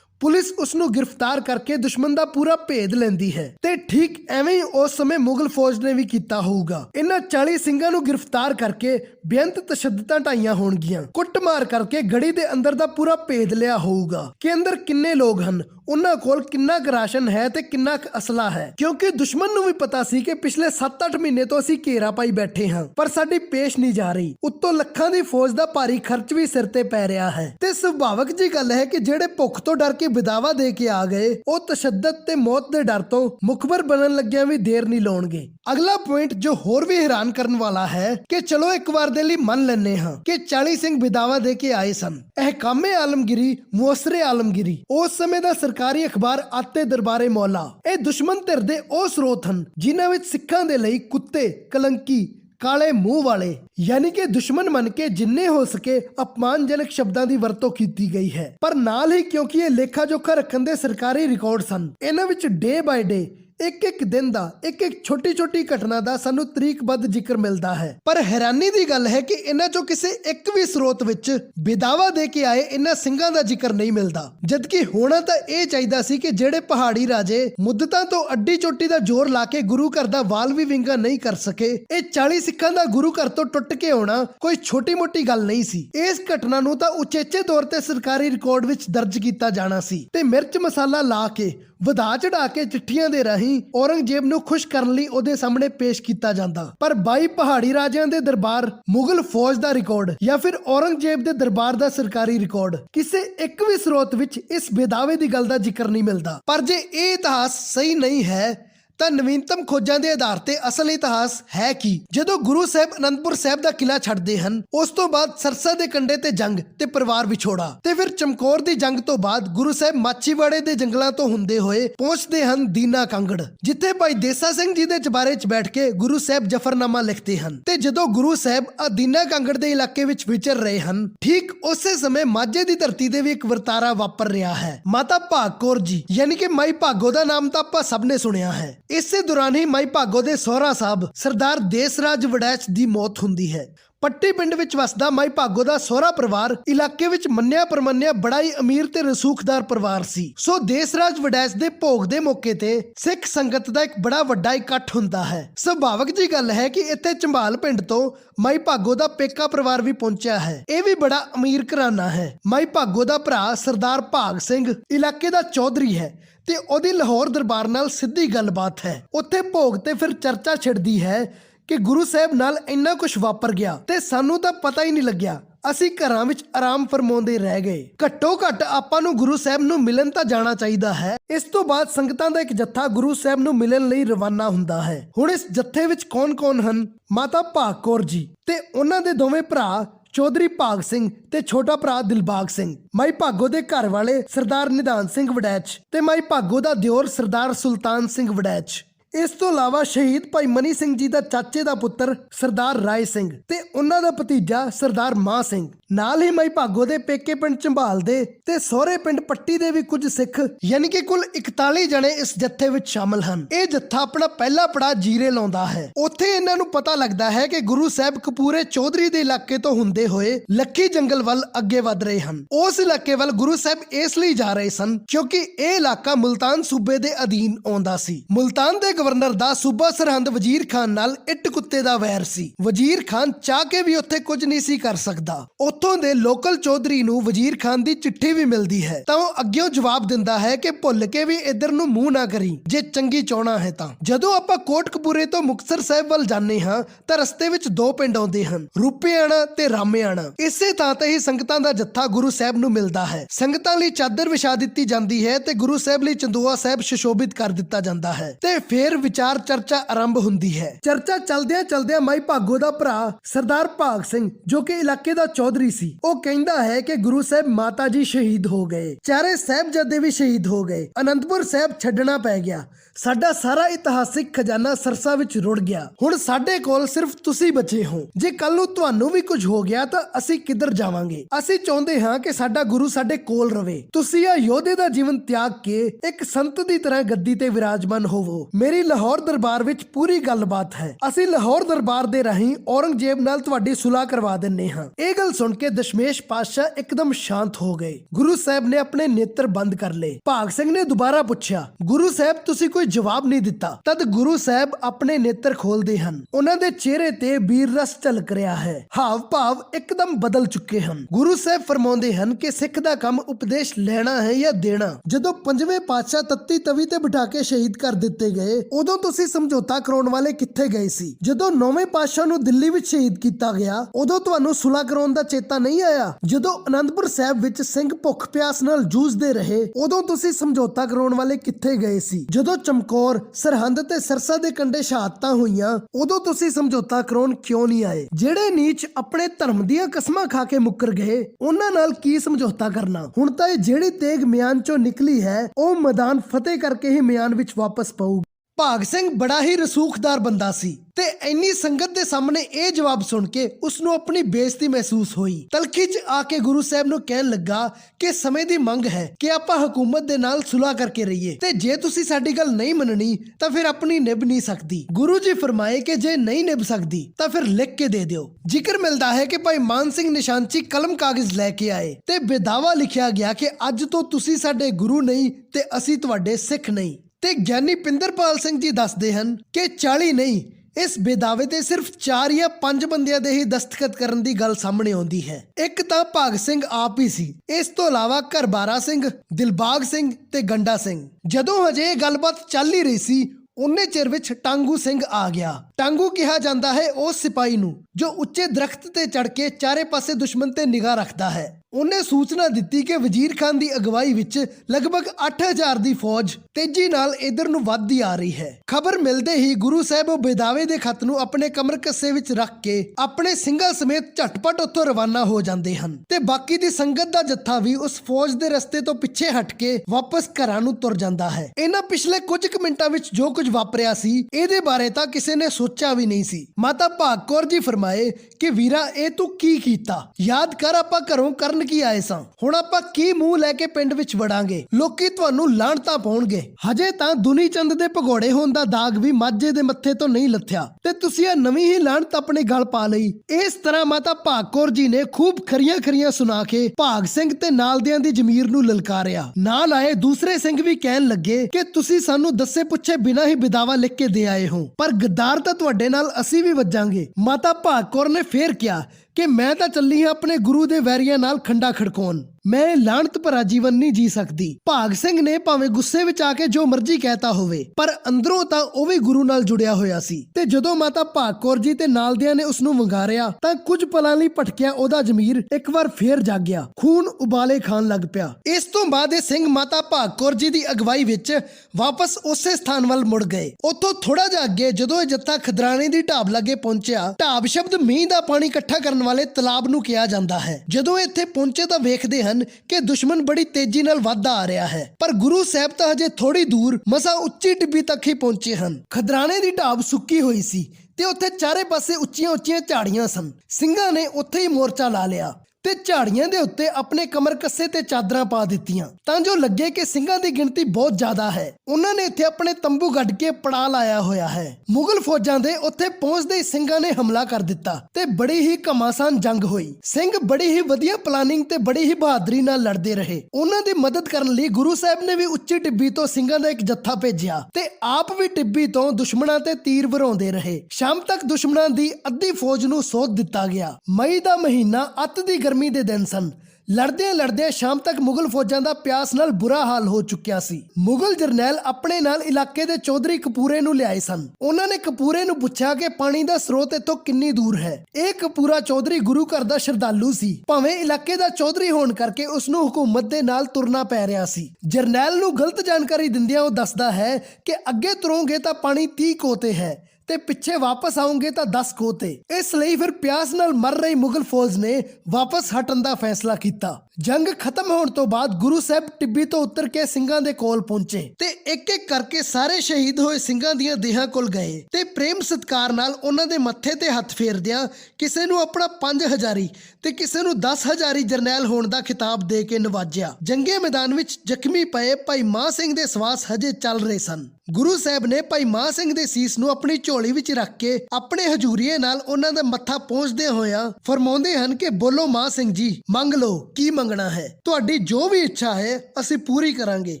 ਪੁਲਿਸ ਉਸ ਨੂੰ ਗ੍ਰਿਫਤਾਰ ਕਰਕੇ ਦੁਸ਼ਮਣ ਦਾ ਪੂਰਾ ਭੇਦ ਲੈਂਦੀ ਹੈ ਤੇ ਠੀਕ ਐਵੇਂ ਹੀ ਉਸ ਸਮੇਂ ਮੁਗਲ ਫੌਜ ਨੇ ਵੀ ਕੀਤਾ ਹੋਊਗਾ। ਇਹਨਾਂ 40 ਸਿੰਘਾਂ ਨੂੰ ਗ੍ਰਿਫਤਾਰ ਕਰਕੇ ਬੇਅੰਤ ਤਸ਼ੱਦਦਾਂ ਢਾਈਆਂ ਹੋਣਗੀਆਂ। ਕੁੱਟਮਾਰ ਕਰਕੇ ਗੜੀ ਦੇ ਅੰਦਰ ਦਾ ਪੂਰਾ ਭੇਦ ਲਿਆ ਹੋਊਗਾ। ਕਿ ਅੰਦਰ ਕਿੰਨੇ ਲੋਕ ਹਨ ਉਹਨਾਂ ਕੋਲ ਕਿੰਨਾ ਕੁ ਰਾਸ਼ਨ ਹੈ ਤੇ ਕਿੰਨਾ ਕੁ ਅਸਲਾ ਹੈ? ਕਿਉਂਕਿ ਦੁਸ਼ਮਣ ਨੂੰ ਵੀ ਪਤਾ ਸੀ ਕਿ ਪਿਛਲੇ 7-8 ਮਹੀਨੇ ਤੋਂ ਅਸੀਂ ਘੇਰਾ ਪਾਈ ਬੈਠੇ ਹਾਂ, ਪਰ ਸਾਡੀ ਪੇਸ਼ ਨਹੀਂ ਜਾ ਰਹੀ। ਉੱਤੋਂ ਲੱਖਾਂ ਦੀ ਫੌਜ ਦਾ ਭਾਰੀ ਖਰਚ ਵੀ ਸਿਰ ਤੇ ਪੈ ਰਿਹਾ ਹੈ। ਤੇ ਸੁਭਾਵਕ ਜੀ ਗੱਲ ਹੈ ਕਿ ਜਿਹੜੇ ਭੁੱਖ ਤੋਂ ਡਰ ਕੇ ਬਿਦਾਵਾ ਦੇ ਕੇ ਆ ਗਏ, ਉਹ ਤਸ਼ੱਦਦ ਤੇ ਮੌਤ ਦੇ ਡਰ ਤੋਂ ਮੁਖਬਰ ਬਣਨ ਲੱਗਿਆਂ ਵੀ ਦੇਰ ਨਹੀਂ ਲਾਉਣਗੇ। ਅਗਲਾ ਪੁਆਇੰਟ ਜੋ ਹੋਰ ਵੀ ਹੈਰਾਨ ਕਰਨ ਵਾਲਾ ਹੈ ਕਿ ਚਲੋ ਇੱਕ ਵਾਰ ਦੇ ਲਈ ਮੰਨ ਲੈਨੇ ਹਾਂ ਕਿ 40 ਸਿੰਘ ਬਿਦਾਵਾ ਦੇ ਕੇ ਆਏ ਸਨ। ਇਹ ਕਾਮੇ ਆਲਮਗਿਰੀ, ਮੁਅਸਰੇ ਆਲਮਗਿਰੀ। ਉਸ ਸਮੇਂ ਦਾ ਸਰਕਾਰੀ ਅਖਬਾਰ ਆਤੇ ਦਰਬਾਰੇ ਮੌਲਾ। ਇਹ ਦੁਸ਼ਮਣ ਧਿਰ ਦੇ ਉਹ ਸਰੋਤ ਹਨ, ਜਿਨ੍ਹਾਂ ਵਿੱਚ ਸਿੱਖਾਂ ਦੇ ਲਈ ਕੁੱਤੇ, ਕਲੰਕੀ, ਕਾਲੇ ਮੂੰਹ ਵਾਲੇ, ਯਾਨੀ ਕਿ ਦੁਸ਼ਮਣ ਮੰਨ ਕੇ ਜਿੰਨੇ ਹੋ ਸਕੇ ਅਪਮਾਨਜਨਕ ਸ਼ਬਦਾਂ ਦੀ ਵਰਤੋਂ ਕੀਤੀ ਗਈ ਹੈ। ਪਰ ਨਾਲ ਹੀ ਕਿਉਂਕਿ ਇਹ ਲੇਖਾ ਜੋਖਾ ਰੱਖਣ ਦੇ ਸਰਕਾਰੀ ਰਿਕਾਰਡ ਸਨ ਇਹਨਾਂ ਵਿੱਚ ਡੇ ਬਾਈ ਡੇ ਇੱਕ ਇੱਕ ਦਿਨ ਦਾ ਇੱਕ ਇੱਕ ਛੋਟੀ ਛੋਟੀ ਘਟਨਾ ਦਾ ਸਾਨੂੰ ਤਰੀਕਬੱਧ ਜ਼ਿਕਰ ਮਿਲਦਾ ਹੈ। ਪਰ ਹੈਰਾਨੀ ਦੀ ਗੱਲ ਹੈ ਕਿ ਇਹਨਾਂ ਚੋਂ ਕਿਸੇ ਇੱਕ ਵੀ ਸਰੋਤ ਵਿੱਚ ਬਿਦਾਵਾ ਦੇ ਕੇ ਆਏ ਇਹਨਾਂ ਸਿੰਘਾਂ ਦਾ ਜ਼ਿਕਰ ਨਹੀਂ ਮਿਲਦਾ। ਜਦਕਿ ਹੋਣਾ ਤਾਂ ਇਹ ਚਾਹੀਦਾ ਸੀ ਕਿ ਜਿਹੜੇ ਪਹਾੜੀ ਰਾਜੇ ਮੁੱਦਤਾਂ ਤੋਂ ਅੱਡੀ ਚੋਟੀ ਦਾ ਜ਼ੋਰ ਲਾ ਕੇ ਗੁਰੂ ਘਰ ਦਾ ਵਾਲ ਵੀ ਵਿੰਗਾ ਨਹੀਂ ਕਰ ਸਕੇ, ਇਹ 40 ਸਿੱਖਾਂ ਦਾ ਗੁਰੂ ਘਰ ਤੋਂ ਟੁੱਟ ਕੇ ਆਉਣਾ ਕੋਈ ਛੋਟੀ-ਮੋਟੀ ਗੱਲ ਨਹੀਂ ਸੀ। ਇਸ ਘਟਨਾ ਨੂੰ ਤਾਂ ਉਚੇਚੇ ਤੌਰ ਤੇ ਸਰਕਾਰੀ ਰਿਕਾਰਡ ਵਿੱਚ ਦਰਜ ਕੀਤਾ ਜਾਣਾ ਸੀ। ਤੇ ਮਿਰਚ ਮਸਾਲਾ ਲਾ ਕੇ ਵਧਾ ਚੜਾ ਕੇ ਚਿੱਠੀਆਂ ਦੇ ਰਾਹੀਂ ਔਰੰਗਜ਼ੇਬ ਨੂੰ ਖੁਸ਼ ਕਰਨ ਲਈ ਉਹਦੇ ਸਾਹਮਣੇ ਪੇਸ਼ ਕੀਤਾ ਜਾਂਦਾ। ਪਰ 22 ਪਹਾੜੀ ਰਾਜਿਆਂ ਦੇ ਦਰਬਾਰ ਮੁਗਲ ਫੌਜ ਦਾ ਰਿਕਾਰਡ ਜਾਂ ਫਿਰ ਔਰੰਗਜ਼ੇਬ ਦੇ ਦਰਬਾਰ ਦਾ ਸਰਕਾਰੀ ਰਿਕਾਰਡ, ਕਿਸੇ ਇੱਕ ਵੀ ਸਰੋਤ ਵਿੱਚ ਇਸ ਬੇਦਾਵੇ ਦੀ ਗੱਲ ਦਾ ਜ਼ਿਕਰ ਨਹੀਂ ਮਿਲਦਾ। ਪਰ ਜੇ ਇਹ ਇਤਿਹਾਸ ਸਹੀ ਨਹੀਂ ਹੈ ਤਾਂ ਨਵੀਨਤਮ ਖੋਜਾਂ ਦੇ ਆਧਾਰ ਤੇ ਅਸਲ ਇਤਿਹਾਸ ਹੈ ਕੀ? ਜਦੋਂ ਗੁਰੂ ਸਾਹਿਬ ਅਨੰਦਪੁਰ ਸਾਹਿਬ ਦਾ ਕਿਲਾ ਛੱਡਦੇ ਹਨ, ਉਸ ਤੋਂ ਬਾਅਦ ਸਰਸਾ ਦੇ ਕੰਡੇ ਤੇ ਜੰਗ ਤੇ ਪਰਿਵਾਰ ਵਿਛੋੜਾ ਤੇ ਫਿਰ ਚਮਕੌਰ ਦੀ ਜੰਗ ਤੋਂ ਬਾਅਦ ਗੁਰੂ ਸਾਹਿਬ ਮਾਚੀਵਾੜੇ ਦੇ ਜੰਗਲਾਂ ਤੋਂ ਹੁੰਦੇ ਹੋਏ ਪਹੁੰਚਦੇ ਹਨ ਦੀਨਾ ਕਾਂਗੜ, ਜਿੱਥੇ ਭਾਈ ਦੇਸਾ ਸਿੰਘ ਜੀ ਦੇ ਚਬਾਰੇ 'ਚ ਬੈਠ ਕੇ ਗੁਰੂ ਸਾਹਿਬ ਜਫਰਨਾਮਾ ਲਿਖਦੇ ਹਨ। ਤੇ ਜਦੋਂ ਗੁਰੂ ਸਾਹਿਬ ਆ ਦੀਨਾ ਕਾਂਗੜ ਦੇ ਇਲਾਕੇ ਵਿੱਚ ਵਿਚਰ ਰਹੇ ਹਨ, ਠੀਕ ਉਸੇ ਸਮੇਂ ਮਾਝੇ ਦੀ ਧਰਤੀ ਤੇ ਵੀ ਇੱਕ ਵਰਤਾਰਾ ਵਾਪਰ ਰਿਹਾ ਹੈ। ਮਾਤਾ ਭਾਗ ਕੌਰ ਜੀ, ਯਾਨੀ ਕਿ ਮਾਈ ਭਾਗੋ ਦਾ ਨਾਮ ਤਾਂ ਆਪਾਂ ਸਭ ਨੇ ਸੁਣਿਆ ਹੈ। ਇਸੇ ਦੌਰਾਨ ਹੀ ਮਾਈ ਭਾਗੋ ਦੇ ਸਹੁਰਾ ਸਾਹਿਬ, ਸਰਦਾਰ ਦੇਸਰਾਜ ਵੜੈਚ ਦੀ ਮੌਤ ਹੁੰਦੀ ਹੈ। ਪੱਟੀ ਪਿੰਡ ਵਿੱਚ ਵਸਦਾ ਮਾਈ ਭਾਗੋ ਦਾ ਸਹੁਰਾ ਪਰਿਵਾਰ ਇਲਾਕੇ ਵਿੱਚ ਮੰਨਿਆ ਪਰਮੰਨਿਆ ਬੜਾ ਹੀ ਅਮੀਰ ਤੇ ਰਸੂਖਦਾਰ ਪਰਿਵਾਰ ਸੀ। ਸੋ ਦੇਸਰਾਜ ਵਡੈਸ ਦੇ ਭੋਗ ਦੇ ਮੌਕੇ ਤੇ ਸਿੱਖ ਸੰਗਤ ਦਾ ਇੱਕ ਬੜਾ ਵੱਡਾ ਇਕੱਠ ਹੁੰਦਾ ਹੈ। ਸੁਭਾਵਕ ਜੀ ਗੱਲ ਹੈ ਕਿ ਇੱਥੇ ਚੰਬਾਲ ਪਿੰਡ ਤੋਂ ਮਾਈ ਭਾਗੋ ਦਾ ਪੇਕਾ ਪਰਿਵਾਰ ਵੀ ਪਹੁੰਚਿਆ ਹੈ। ਇਹ ਵੀ ਬੜਾ ਅਮੀਰ ਘਰਾਨਾ ਹੈ। ਮਾਈ ਭਾਗੋ ਦਾ ਭਰਾ ਸਰਦਾਰ ਭਾਗ ਸਿੰਘ ਇਲਾਕੇ ਦਾ ਚੌਧਰੀ ਹੈ। ਤੇ ਉਹਦੀ ਲਾਹੌਰ ਦਰਬਾਰ ਨਾਲ ਸਿੱਧੀ ਗੱਲਬਾਤ ਹੈ। ਉੱਥੇ ਭੋਗ ਤੇ ਫਿਰ ਚਰਚਾ ਛਿੜਦੀ ਹੈ ਕਿ ਗੁਰੂ ਸਾਹਿਬ ਨਾਲ ਇੰਨਾ ਕੁਝ ਵਾਪਰ ਗਿਆ ਤੇ ਸਾਨੂੰ ਤਾਂ ਪਤਾ ਹੀ ਨਹੀਂ ਲੱਗਿਆ। ਅਸੀਂ ਘਰਾਂ ਵਿੱਚ ਆਰਾਮ ਫਰਮਾਉਂਦੇ ਰਹਿ ਗਏ। ਘੱਟੋ ਘੱਟ ਆਪਾਂ ਨੂੰ ਗੁਰੂ ਸਾਹਿਬ ਨੂੰ ਮਿਲਣ ਤਾਂ ਜਾਣਾ ਚਾਹੀਦਾ ਹੈ। ਇਸ ਤੋਂ ਬਾਅਦ ਸੰਗਤਾਂ ਦਾ ਇੱਕ ਜੱਥਾ ਗੁਰੂ ਸਾਹਿਬ ਨੂੰ ਮਿਲਣ ਲਈ ਰਵਾਨਾ ਹੁੰਦਾ ਹੈ। ਹੁਣ ਇਸ ਜੱਥੇ ਵਿੱਚ ਕੌਣ-ਕੌਣ ਹਨ? ਮਾਤਾ ਭਾਗ ਕੌਰ ਜੀ ਤੇ ਉਹਨਾਂ ਦੇ ਦੋਵੇਂ ਭਰਾ ਚੌਧਰੀ ਭਾਗ ਸਿੰਘ ਤੇ ਛੋਟਾ ਭਰਾ ਦਿਲਬਾਗ ਸਿੰਘ। ਮਾਈ ਭਾਗੋ ਦੇ ਘਰ ਵਾਲੇ ਸਰਦਾਰ ਨਿਧਾਨ ਸਿੰਘ ਵੜੈਚ ਤੇ ਮਾਈ ਭਾਗੋ ਦਾ ਦਿਓਰ ਸਰਦਾਰ ਸੁਲਤਾਨ ਸਿੰਘ ਵੜੈਚ। ਇਸ ਤੋਂ ਇਲਾਵਾ ਸ਼ਹੀਦ ਭਾਈ ਮਨੀ ਸਿੰਘ ਜੀ ਦਾ ਚਾਚੇ ਦਾ ਪੁੱਤਰ ਸਰਦਾਰ ਰਾਏ ਸਿੰਘ ਤੇ ਉਹਨਾਂ ਦਾ ਭਤੀਜਾ ਸਰਦਾਰ ਮਾਹ ਸਿੰਘ। ਨਾਲ ਹੀ ਮਾਈ ਭਾਗੋ ਦੇ ਪੇਕੇ ਪਿੰਡ ਝੰਬਾਲ ਦੇ ਤੇ ਸਹੁਰੇ ਪਿੰਡ ਪੱਟੀ ਦੇ ਵੀ ਕੁਝ ਸਿੱਖ ਯਾਨੀ ਕਿ ਕੁੱਲ 41 ਜਣੇ ਇਸ ਜੱਥੇ ਵਿੱਚ ਸ਼ਾਮਲ ਹਨ। ਇਹ ਜੱਥਾ ਆਪਣਾ ਪਹਿਲਾ ਪੜਾ ਜੀਰੇ ਲਾਉਂਦਾ ਹੈ। ਉੱਥੇ ਇਹਨਾਂ ਨੂੰ ਪਤਾ ਲੱਗਦਾ ਹੈ ਕਿ ਗੁਰੂ ਸਾਹਿਬ ਕਪੂਰੇ ਚੌਧਰੀ ਦੇ ਇਲਾਕੇ ਤੋਂ ਹੁੰਦੇ ਹੋਏ ਲੱਖੀ ਜੰਗਲ ਵੱਲ ਅੱਗੇ ਵਧ ਰਹੇ ਹਨ। ਉਸ ਇਲਾਕੇ ਵੱਲ ਗੁਰੂ ਸਾਹਿਬ ਇਸ ਲਈ ਜਾ ਰਹੇ ਸਨ ਕਿਉਂਕਿ ਇਹ ਇਲਾਕਾ ਮੁਲਤਾਨ ਸੂਬੇ ਦੇ ਅਧੀਨ ਆਉਂਦਾ ਸੀ। ਮੁਲਤਾਨ ਦੇ ਗਵਰਨਰ ਦਾ ਸੂਬਾ ਸਰਹੰਦ ਵਜ਼ੀਰ ਖਾਨ ਨਾਲ ਇੱਟ ਕੁੱਤੇ ਦਾ ਵੈਰ ਸੀ। ਵਜ਼ੀਰ ਖਾਨ ਚਾਹ ਕੇ ਵੀ ਉੱਥੇ ਕੁਝ ਨਹੀਂ ਸੀ ਕਰ ਸਕਦਾ। ਉੱਥੋਂ ਦੇ ਲੋਕਲ ਚੌਧਰੀ ਨੂੰ ਵਜ਼ੀਰ ਖਾਨ ਦੀ ਚਿੱਠੀ ਵੀ ਮਿਲਦੀ ਹੈ। ਤਾਂ ਉਹ ਅੱਗਿਓਂ ਜਵਾਬ ਦਿੰਦਾ ਹੈ ਕਿ ਭੁੱਲ ਕੇ ਵੀ ਇੱਧਰ ਨੂੰ ਮੂੰਹ ਨਾ ਕਰੀ, ਜੇ ਚੰਗੀ ਚਾਹਣਾ ਹੈ ਤਾਂ। ਜਦੋਂ ਆਪਾਂ ਕੋਟਕਪੂਰੇ ਤੋਂ ਮੁਕਤਸਰ ਸਾਹਿਬ ਵੱਲ ਜਾਂਦੇ ਹਾਂ, ਤਾਂ ਰਸਤੇ ਵਿੱਚ ਦੋ ਪਿੰਡ ਆਉਂਦੇ ਹਨ, ਰੂਪੇਆਣਾ ਤੇ ਰਾਮਿਆਣਾ। ਇਸੇ ਥਾਂ ਤੇ ਹੀ ਸੰਗਤਾਂ ਦਾ ਜੱਥਾ ਗੁਰੂ ਸਾਹਿਬ ਨੂੰ ਮਿਲਦਾ ਹੈ। ਸੰਗਤਾਂ ਲਈ ਚਾਦਰ ਵਿਛਾ ਦਿੱਤੀ ਜਾਂਦੀ ਹੈ ਤੇ ਗੁਰੂ ਸਾਹਿਬ ਲਈ ਚੰਦੋਆ ਸਾਹਿਬ ਸੁਸ਼ੋਭਿਤ ਕਰ ਦਿੱਤਾ ਜਾਂਦਾ ਹੈ। ਤੇ ਫਿਰ ਵਿਚਾਰ ਚਰਚਾ ਆਰੰਭ ਹੁੰਦੀ ਹੈ। ਚਰਚਾ ਚਲਦਿਆਂ ਚਲਦਿਆਂ ਮਾਈ ਭਾਗੋ ਦਾ ਭਰਾ ਸਰਦਾਰ ਭਾਗ ਸਿੰਘ, ਜੋ ਕਿ ਇਲਾਕੇ ਦਾ ਚੌਧਰੀ ਸੀ, ਉਹ ਕਹਿੰਦਾ ਹੈ ਕਿ ਗੁਰੂ ਸਾਹਿਬ ਮਾਤਾ ਜੀ ਸ਼ਹੀਦ ਹੋ ਗਏ। ਚਾਰੇ ਸਾਹਿਬਜ਼ਾਦੇ ਵੀ ਸ਼ਹੀਦ ਹੋ ਗਏ। ਅਨੰਦਪੁਰ ਸਾਹਿਬ ਛੱਡਣਾ ਪੈ ਗਿਆ। ਸਾਡਾ ਸਾਰਾ ਇਤਿਹਾਸਿਕ ਖਜ਼ਾਨਾ ਸਰਸਾ ਵਿੱਚ ਰੁੜ ਗਿਆ। ਹੁਣ ਸਾਡੇ ਕੋਲ ਸਿਰਫ ਤੁਸੀਂ ਬਚੇ ਹੋ। ਜੇ ਕੱਲ ਨੂੰ ਤੁਹਾਨੂੰ ਵੀ ਕੁਝ ਹੋ ਗਿਆ ਤਾਂ ਅਸੀਂ ਕਿੱਧਰ ਜਾਵਾਂਗੇ? ਅਸੀਂ ਚਾਹੁੰਦੇ ਹਾਂ ਕਿ ਸਾਡਾ ਗੁਰੂ ਸਾਡੇ ਕੋਲ ਰਵੇ। ਤੁਸੀਂ ਆ ਯੋਧੇ ਦਾ ਜੀਵਨ ਤਿਆਗ ਕੇ ਇੱਕ ਸੰਤ ਦੀ ਤਰ੍ਹਾਂ ਗੱਦੀ ਤੇ ਵਿਰਾਜਮਾਨ ਹੋਵੋ। ਮੇਰੀ ਲਾਹੌਰ ਦਰਬਾਰ ਵਿੱਚ ਪੂਰੀ ਗੱਲਬਾਤ ਹੈ। ਅਸੀਂ ਲਾਹੌਰ ਦਰਬਾਰ ਦੇ ਰਾਹੀਂ ਔਰੰਗਜ਼ੇਬ ਨਾਲ ਤੁਹਾਡੀ ਸੁਲਾਹ ਕਰਵਾ ਦਿੰਨੇ ਹਾਂ। ਇਹ ਗੱਲ ਸੁਣ ਕੇ ਦਸ਼ਮੇਸ਼ ਪਾਤਸ਼ਾਹ ਇੱਕਦਮ ਸ਼ਾਂਤ ਹੋ ਗਏ। ਗੁਰੂ ਸਾਹਿਬ ਨੇ ਆਪਣੇ ਨੇਤਰ ਬੰਦ ਕਰ ਲਏ। ਭਾਗ ਸਿੰਘ ਨੇ ਦੁਬਾਰਾ ਪੁੱਛਿਆ, ਗੁਰੂ ਸਾਹਿਬ, ਤੁਸੀਂ ਕੋਈ ਜਵਾਬ ਨਹੀਂ ਦਿੱਤਾ। ਤਦ ਗੁਰੂ ਸਾਹਿਬ ਆਪਣੇ ਨੇਤਰ ਖੋਲਦੇ ਹਨ। ਉਹਨਾਂ ਦੇ ਚਿਹਰੇ ਤੇ ਵੀਰ ਰਸ ਝਲਕ ਰਿਹਾ ਹੈ। ਹਾਵ ਭਾਵ ਇੱਕਦਮ ਬਦਲ ਚੁੱਕੇ ਹਨ। ਗੁਰੂ ਸਾਹਿਬ ਫਰਮਾਉਂਦੇ ਹਨ ਕਿ ਸਿੱਖ ਦਾ ਕੰਮ ਉਪਦੇਸ਼ ਲੈਣਾ ਹੈ ਜਾਂ ਦੇਣਾ। ਜਦੋਂ ਪੰਜਵੇਂ ਪਾਤਸ਼ਾਹ ਤੱਤੀ ਤਵੀ ਤੇ ਬਿਠਾ ਕੇ ਸ਼ਹੀਦ ਕਰ ਦਿੱਤੇ ਗਏ, ਉਦੋਂ ਤੁਸੀਂ ਸਮਝੌਤਾ ਕਰਾਉਣ ਵਾਲੇ ਕਿੱਥੇ ਗਏ ਸੀ? ਜਦੋਂ ਨੌਵੇਂ ਪਾਤਸ਼ਾਹ ਨੂੰ ਦਿੱਲੀ ਵਿੱਚ ਸ਼ਹੀਦ ਕੀਤਾ ਗਿਆ, ਉਦੋਂ ਤੁਹਾਨੂੰ ਸੁਲਾ ਕਰਾਉਣ ਦਾ ਚੇਤਾ ਨਹੀਂ ਆਇਆ? ਜਦੋਂ ਅਨੰਦਪੁਰ ਸਾਹਿਬ ਵਿੱਚ ਸਿੰਘ ਭੁੱਖ ਪਿਆਸ ਨਾਲ ਜੂਝਦੇ ਰਹੇ, ਉਦੋਂ ਤੁਸੀਂ ਸਮਝੌਤਾ ਕਰਾਉਣ ਵਾਲੇ ਕਿੱਥੇ ਗਏ ਸੀ? ਜਦੋਂ ਚਮਕੌਰ ਸਰਹੰਦ ਤੇ ਸਰਸਾ ਦੇ ਕੰਢੇ ਸ਼ਹਾਦਤਾਂ ਹੋਈਆਂ, ਉਦੋਂ ਤੁਸੀਂ ਸਮਝੌਤਾ ਕਰਾਉਣ ਕਿਉਂ ਨਹੀਂ ਆਏ? ਜਿਹੜੇ ਨੀਚ ਆਪਣੇ ਧਰਮ ਦੀਆਂ ਕਸਮਾਂ ਖਾ ਕੇ ਮੁੱਕਰ ਗਏ, ਉਹਨਾਂ ਨਾਲ ਕੀ ਸਮਝੌਤਾ ਕਰਨਾ? ਹੁਣ ਤਾਂ ਇਹ ਜਿਹੜੀ ਤੇਗ ਮਿਆਨ ਚੋਂ ਨਿਕਲੀ ਹੈ, ਉਹ ਮੈਦਾਨ ਫਤਿਹ ਕਰਕੇ ਹੀ ਮਿਆਨ ਵਿੱਚ ਵਾਪਸ ਪਊਗੀ ਭਾਗ ਸਿੰਘ ਬੜਾ ਹੀ ਰਸੂਖਦਾਰ ਬੰਦਾ ਸੀ ਤੇ ਇੰਨੀ ਸੰਗਤ ਦੇ ਸਾਹਮਣੇ ਇਹ ਜਵਾਬ ਸੁਣ ਕੇ ਉਸ ਨੂੰ ਆਪਣੀ ਬੇਇੱਜ਼ਤੀ ਮਹਿਸੂਸ ਹੋਈ। ਤਲਖੀ 'ਚ ਆ ਕੇ ਗੁਰੂ ਸਾਹਿਬ ਨੂੰ ਕਹਿਣ ਲੱਗਾ ਕਿ ਸਮੇਂ ਦੀ ਮੰਗ ਹੈ ਕਿ ਆਪਾਂ ਹਕੂਮਤ ਦੇ ਨਾਲ ਸੁਲਾਹ ਕਰਕੇ ਰਹੀਏ ਤੇ ਜੇ ਤੁਸੀਂ ਸਾਡੀ ਗੱਲ ਨਹੀਂ ਮੰਨਣੀ ਤਾਂ ਫਿਰ ਆਪਣੀ ਨਿਭ ਨਹੀਂ ਸਕਦੀ। ਗੁਰੂ ਜੀ ਫਰਮਾਏ ਕਿ ਜੇ ਨਹੀਂ ਨਿਭ ਸਕਦੀ ਤਾਂ ਫਿਰ ਲਿਖ ਕੇ ਦੇ ਦਿਓ। ਜ਼ਿਕਰ ਮਿਲਦਾ ਹੈ ਕਿ ਭਾਈ ਮਾਨ ਸਿੰਘ ਨਿਸ਼ਾਨਚੀ ਕਲਮ ਕਾਗਜ਼ ਲੈ ਕੇ ਆਏ ਤੇ ਬੇਦਾਵਾ ਲਿਖਿਆ ਗਿਆ ਕਿ ਅੱਜ ਤੋਂ ਤੁਸੀਂ ਸਾਡੇ ਗੁਰੂ ਨਹੀਂ ਤੇ ਅਸੀਂ ਤੁਹਾਡੇ ਸਿੱਖ ਨਹੀਂ। ਤੇ ਗਿਆਨੀ ਪਿੰਦਰਪਾਲ ਸਿੰਘ ਜੀ ਦੱਸਦੇ ਹਨ ਕਿ 40 ਨਹੀਂ, ਇਸ ਬੇਦਾਵੇ ਤੇ ਸਿਰਫ 4 ਜਾਂ 5 ਬੰਦਿਆਂ ਦੇ ਹੀ ਦਸਤਖਤ ਕਰਨ ਦੀ ਗੱਲ ਸਾਹਮਣੇ ਆਉਂਦੀ ਹੈ। ਇੱਕ ਤਾਂ ਭਾਗ ਸਿੰਘ ਆਪ ਹੀ ਸੀ। ਇਸ ਤੋਂ ਇਲਾਵਾ ਘਰਬਾਰਾ ਸਿੰਘ, ਦਿਲਬਾਗ ਸਿੰਘ ਤੇ ਗੰਡਾ ਸਿੰਘ। ਜਦੋਂ ਹਜੇ ਇਹ ਗੱਲਬਾਤ ਚੱਲ ਹੀ ਰਹੀ ਸੀ, ਉਹਨੇ ਚਿਰ ਵਿੱਚ ਟਾਂਗੂ ਸਿੰਘ ਆ ਗਿਆ। ਟਾਂਗੂ ਕਿਹਾ ਜਾਂਦਾ ਹੈ ਉਸ ਸਿਪਾਹੀ ਨੂੰ, ਜੋ ਉੱਚੇ ਦਰਖਤ ਤੇ ਚੜ ਕੇ ਚਾਰੇ ਪਾਸੇ ਦੁਸ਼ਮਣ ਤੇ ਨਿਗਾਹ ਰੱਖਦਾ ਹੈ। ਉਹਨੇ ਸੂਚਨਾ ਦਿੱਤੀ ਕਿ ਵਜ਼ੀਰ ਖਾਨ ਦੀ ਅਗਵਾਈ ਵਿੱਚ ਲਗਭਗ 8000 ਦੀ ਫੌਜ ਤੇਜ਼ੀ ਨਾਲ ਇਧਰ ਨੂੰ ਵੱਧਦੀ ਆ ਰਹੀ ਹੈ। ਖਬਰ ਮਿਲਦੇ ਹੀ ਗੁਰੂ ਸਾਹਿਬ ਬੇਦਾਵੇ ਦੇ ਖੱਤ ਨੂੰ ਆਪਣੇ ਕਮਰ ਕੱਸੇ ਵਿੱਚ ਰੱਖ ਕੇ ਆਪਣੇ ਸਿੰਘਾਂ ਸਮੇਤ ਝਟਪਟ ਉੱਥੋਂ ਰਵਾਨਾ ਹੋ ਜਾਂਦੇ ਹਨ ਤੇ ਬਾਕੀ ਦੀ ਸੰਗਤ ਦਾ ਜੱਥਾ ਵੀ ਉਸ ਫੌਜ ਦੇ ਰਸਤੇ ਤੋਂ ਪਿੱਛੇ ਹਟ ਕੇ ਵਾਪਸ ਘਰਾਂ ਨੂੰ ਤੁਰ ਜਾਂਦਾ ਹੈ। ਇਹਨਾਂ ਪਿਛਲੇ ਕੁਝ ਕੁ ਮਿੰਟਾਂ ਵਿੱਚ ਜੋ ਕੁਝ ਵਾਪਰਿਆ ਸੀ, ਇਹਦੇ ਬਾਰੇ ਤਾਂ ਕਿਸੇ ਨੇ ਸੋਚਿਆ ਵੀ ਨਹੀਂ ਸੀ। ਮਾਤਾ ਭਾਗ ਕੌਰ ਜੀ ਫਰਮਾਏ ਕਿ ਵੀਰਾ, ਇਹ ਤੂੰ ਕੀ ਕੀਤਾ? ਯਾਦ ਕਰ ਆਪਾਂ ਘਰੋਂ ਕਰਨ ਕਰਨ ਕੀ ਆਏ ਸਾਂ? ਹੁਣ ਆਪਾਂ ਕੀ ਮੂੰਹ ਲੈ ਕੇ ਪਿੰਡ ਵਿੱਚ ਵੜਾਂਗੇ? ਲੋਕੀ ਤੁਹਾਨੂੰ ਲਾਹਣਤਾ ਪਾਉਣਗੇ। ਹਜੇ ਤਾਂ ਦੁਨੀ ਚੰਦ ਦੇ ਭਗੌੜੇ ਹੋਣ ਦਾ ਦਾਗ ਵੀ ਮਾਝੇ ਦੇ ਮੱਥੇ ਤੋਂ ਨਹੀਂ ਲੱਥਿਆ। ਤੇ ਤੁਸੀਂ ਇਹ ਨਵੀਂ ਹੀ ਲਾਹਣਤ ਆਪਣੇ ਗਲ ਪਾ ਲਈ। ਇਸ ਤਰ੍ਹਾਂ ਮਾਤਾ ਭਾਗ ਜੀ ਨੇ ਖੂਬ ਖਰੀਆਂ ਖਰੀਆਂ ਸੁਣਾ ਕੇ ਭਾਗ ਸਿੰਘ ਤੇ ਨਾਲਦਿਆਂ ਦੀ ਜ਼ਮੀਰ ਨੂੰ ਲਲਕਾਰਿਆ। ਨਾਲ ਆਏ ਦੂਸਰੇ ਸਿੰਘ ਵੀ ਕਹਿਣ ਲੱਗੇ ਕਿ ਤੁਸੀਂ ਸਾਨੂੰ ਦੱਸੇ ਪੁੱਛੇ ਬਿਨਾਂ ਹੀ ਵਿਦਾਵਾ ਲਿਖ ਕੇ ਦੇ ਆਏ ਹੋ। ਪਰ ਗੱਦਾਰ ਤਾਂ ਤੁਹਾਡੇ ਨਾਲ ਅਸੀਂ ਵੀ ਵੱਜਾਂਗੇ। ਮਾਤਾ ਭਾਗ ਕੌਰ ਨੇ ਫੇਰ ਕਿਹਾ ਕਿ ਮੈਂ ਤਾਂ ਚੱਲੀ ਹਾਂ ਆਪਣੇ ਗੁਰੂ ਦੇ ਵੈਰੀਆਂ ਨਾਲ ਖੰਡਾ ਖੜਕਾਉਣ। ਮੈਂ ਲਾਣਤ ਭਰਾ ਜੀਵਨ ਨਹੀਂ ਜੀ ਸਕਦੀ। ਭਾਗ ਸਿੰਘ ਨੇ ਭਾਵੇਂ ਗੁੱਸੇ ਵਿੱਚ ਆ ਕੇ ਜੋ ਮਰਜ਼ੀ ਕਹਿਤਾ ਹੋਵੇ, ਪਰ ਅੰਦਰੋਂ ਤਾਂ ਉਹ ਵੀ ਗੁਰੂ ਨਾਲ ਜੁੜਿਆ ਹੋਇਆ ਸੀ। ਤੇ ਜਦੋਂ ਮਾਤਾ ਭਾਗ ਕੌਰ ਜੀ ਤੇ ਨਾਲਦਿਆਂ ਨੇ ਉਸ ਨੂੰ ਵੰਗਾਰਿਆ, ਤਾਂ ਕੁਝ ਪਲਾਂ ਲਈ ਭਟਕਿਆ ਉਹਦਾ ਜ਼ਮੀਰ ਇੱਕ ਵਾਰ ਫੇਰ ਜਾਗ ਖੂਨ ਉਬਾਲੇ ਖਾਣ ਲੱਗ ਪਿਆ। ਇਸ ਤੋਂ ਬਾਅਦ ਇਹ ਸਿੰਘ ਮਾਤਾ ਭਾਗ ਕੌਰ ਜੀ ਦੀ ਅਗਵਾਈ ਵਿੱਚ ਵਾਪਸ ਉਸੇ ਸਥਾਨ ਵੱਲ ਮੁੜ ਗਏ। ਉੱਥੋਂ ਥੋੜਾ ਜਿਹਾ ਅੱਗੇ ਜਦੋਂ ਇਹ ਜੱਥਾ ਖਦਰਾਣੇ ਦੀ ਢਾਬ ਲਾਗੇ ਪਹੁੰਚਿਆ, ਢਾਬ ਸ਼ਬਦ ਮੀਂਹ ਦਾ ਪਾਣੀ ਇਕੱਠਾ ਕਰਨ ਵਾਲੇ ਤਲਾਬ ਨੂੰ ਕਿਹਾ ਜਾਂਦਾ ਹੈ। ਜਦੋਂ ਇਹ ਇੱਥੇ ਪਹੁੰਚੇ ਤਾਂ ਵੇਖਦੇ ਹਨ ਕਿ ਦੁਸ਼ਮਣ ਬੜੀ ਤੇਜ਼ੀ ਨਾਲ ਵੱਧਦਾ ਆ ਰਿਹਾ ਹੈ। ਪਰ ਗੁਰੂ ਸਾਹਿਬ ਤਾਂ ਹਜੇ ਥੋੜੀ ਦੂਰ, ਮਸਾ ਉੱਚੀ ਟਿੱਬੀ ਤੱਕ ਹੀ ਪਹੁੰਚੇ ਹਨ। ਖਦਰਾਣੇ ਦੀ ਢਾਬ ਸੁੱਕੀ ਹੋਈ ਸੀ ਤੇ ਉੱਥੇ ਚਾਰੇ ਪਾਸੇ ਉੱਚੀਆਂ ਉੱਚੀਆਂ ਝਾੜੀਆਂ ਸਨ। ਸਿੰਘਾਂ ਨੇ ਉੱਥੇ ਹੀ ਮੋਰਚਾ ਲਾ ਲਿਆ। ਤੇ ਝਾੜੀਆਂ ਦੇ ਉੱਤੇ ਆਪਣੇ ਕਮਰ ਕੱਸੇ ਤੇ ਚਾਦਰਾਂ ਪਾ ਦਿੱਤੀਆਂ। ਤਾਂ ਜੋ ਲੱਗੇ ਕਿ ਸਿੰਘਾਂ ਦੀ ਗਿਣਤੀ ਬਹੁਤ ਜ਼ਿਆਦਾ ਹੈ। ਉਹਨਾਂ ਨੇ ਇੱਥੇ ਆਪਣੇ ਤੰਬੂ ਗੱਡ ਕੇ ਪੜਾ ਲਾਇਆ ਹੋਇਆ ਹੈ। ਮੁਗਲ ਫੌਜਾਂ ਦੇ ਉੱਥੇ ਪਹੁੰਚਦੇ ਹੀ ਸਿੰਘਾਂ ਨੇ ਹਮਲਾ ਕਰ ਦਿੱਤਾ ਤੇ ਬੜੀ ਹੀ ਘਮਾਸਾਨ ਜੰਗ ਹੋਈ। ਸਿੰਘ ਬੜੀ ਹੀ ਵਧੀਆ ਪਲਾਨਿੰਗ ਤੇ ਬੜੀ ਹੀ ਬਹਾਦਰੀ ਨਾਲ ਲੜਦੇ ਰਹੇ। ਉਹਨਾਂ ਦੀ ਮਦਦ ਕਰਨ ਲਈ ਗੁਰੂ ਸਾਹਿਬ ਨੇ ਵੀ ਉੱਚੀ ਟਿੱਬੀ ਤੋਂ ਸਿੰਘਾਂ ਦਾ ਇੱਕ ਜੱਥਾ ਭੇਜਿਆ ਤੇ ਆਪ ਵੀ ਟਿੱਬੀ ਤੋਂ ਦੁਸ਼ਮਣਾਂ ਤੇ ਤੀਰ ਵਰਾਉਂਦੇ ਰਹੇ। ਸ਼ਾਮ ਤੱਕ ਦੁਸ਼ਮਣਾਂ ਦੀ ਅੱਧੀ ਫੌਜ ਨੂੰ ਸੋਧ ਦਿੱਤਾ ਗਿਆ। ਮਈ ਦਾ ਮਹੀਨਾ ਅੱਤ ਦੀ ਗਰਮੀ ਦੇ ਦਿਨ ਸਨ। ਲੜਦਿਆਂ ਲੜਦਿਆਂ ਸ਼ਾਮ ਤੱਕ ਮੁਗਲ ਫੌਜਾਂ ਦਾ ਪਿਆਸ ਨਾਲ ਬੁਰਾ ਹਾਲ ਹੋ ਚੁੱਕਿਆ ਸੀ। ਮੁਗਲ ਜਰਨੈਲ ਆਪਣੇ ਨਾਲ ਇਲਾਕੇ ਦੇ ਚੌਧਰੀ ਕਪੂਰੇ ਨੂੰ ਲਿਆਏ ਸਨ। ਉਹਨਾਂ ਨੇ ਕਪੂਰੇ ਨੂੰ ਪੁੱਛਿਆ ਕਿ ਪਾਣੀ ਦਾ ਸਰੋਤ ਇੱਥੋਂ ਕਿੰਨੀ ਦੂਰ ਹੈ। ਇਹ ਕਪੂਰਾ ਚੌਧਰੀ ਗੁਰੂ ਘਰ ਦਾ ਸ਼ਰਧਾਲੂ ਸੀ। ਭਾਵੇਂ ਇਲਾਕੇ ਦਾ ਚੌਧਰੀ ਹੋਣ ਕਰਕੇ ਉਸ ਨੂੰ ਹਕੂਮਤ ਦੇ ਨਾਲ ਤੁਰਨਾ ਪੈ ਰਿਹਾ ਸੀ। ਜਰਨੈਲ ਨੂੰ ਗਲਤ ਜਾਣਕਾਰੀ ਦਿੰਦਿਆਂ ਉਹ ਦੱਸਦਾ ਹੈ ਕਿ ਅੱਗੇ ਤੁਰੋਗੇ ਤਾਂ ਪਾਣੀ 30 ਕੋਤੇ ਹੈ। ਤੇ ਪਿੱਛੇ ਵਾਪਸ ਆਉਂਗੇ ਤਾਂ 10 ਕੋਤੇ ਇਸ ਲਈ ਫਿਰ ਪਿਆਸ ਨਾਲ ਮਰ ਰਹੀ ਮੁਗਲ ਫੌਜ ਨੇ ਵਾਪਸ ਹਟਣ ਦਾ ਫੈਸਲਾ ਕੀਤਾ। ਜੰਗ ਖਤਮ ਹੋਣ ਤੋਂ ਬਾਅਦ ਗੁਰੂ ਸਾਹਿਬ ਟਿੱਬੀ ਤੋਂ ਉਤਰ ਕੇ ਸਿੰਘਾਂ ਦੇ ਕੋਲ ਪਹੁੰਚੇ ਤੇ ਇੱਕ ਇੱਕ ਕਰਕੇ ਸਾਰੇ ਸ਼ਹੀਦ ਹੋਏ ਸਿੰਘਾਂ ਦੀਆਂ ਦੇਹਾਂ ਕੋਲ ਗਏ ਤੇ ਪ੍ਰੇਮ ਸਤਕਾਰ ਨਾਲ ਉਹਨਾਂ ਦੇ ਮੱਥੇ ਤੇ ਹੱਥ ਫੇਰਦਿਆਂ ਕਿਸੇ ਨੂੰ ਆਪਣਾ 5000 ਤੇ ਕਿਸੇ ਨੂੰ 10000 ਜਰਨੈਲ ਹੋਣ ਦਾ ਖਿਤਾਬ ਦੇ ਕੇ ਨਵਾਜਿਆ। ਜੰਗੇ ਮੈਦਾਨ ਵਿੱਚ ਜ਼ਖਮੀ ਪਏ ਭਾਈ ਮਾਹ ਸਿੰਘ ਦੇ ਸਵਾਸ ਹਜੇ ਚੱਲ ਰਹੇ ਸਨ। ਗੁਰੂ ਸਾਹਿਬ ਨੇ ਭਾਈ ਮਾਹ ਸਿੰਘ ਦੇ ਸੀਸ ਨੂੰ ਆਪਣੀ ਝੋਲੀ ਵਿੱਚ ਰੱਖ ਕੇ ਆਪਣੇ ਹਜੂਰੀਏ ਨਾਲ ਉਹਨਾਂ ਦਾ ਮੱਥਾ ਪਹੁੰਚਦੇ ਹੋਇਆ ਫਰਮਾਉਂਦੇ ਹਨ ਕਿ ਬੋਲੋ ਮਾਹ ਸਿੰਘ ਜੀ, ਮੰਗ ਲਓ, ਕੀ ਮੰਗ ਮੰਗਣਾ ਹੈ। ਤੁਹਾਡੀ ਜੋ ਵੀ ਇੱਛਾ ਹੈ, ਅਸੀਂ ਪੂਰੀ ਕਰਾਂਗੇ।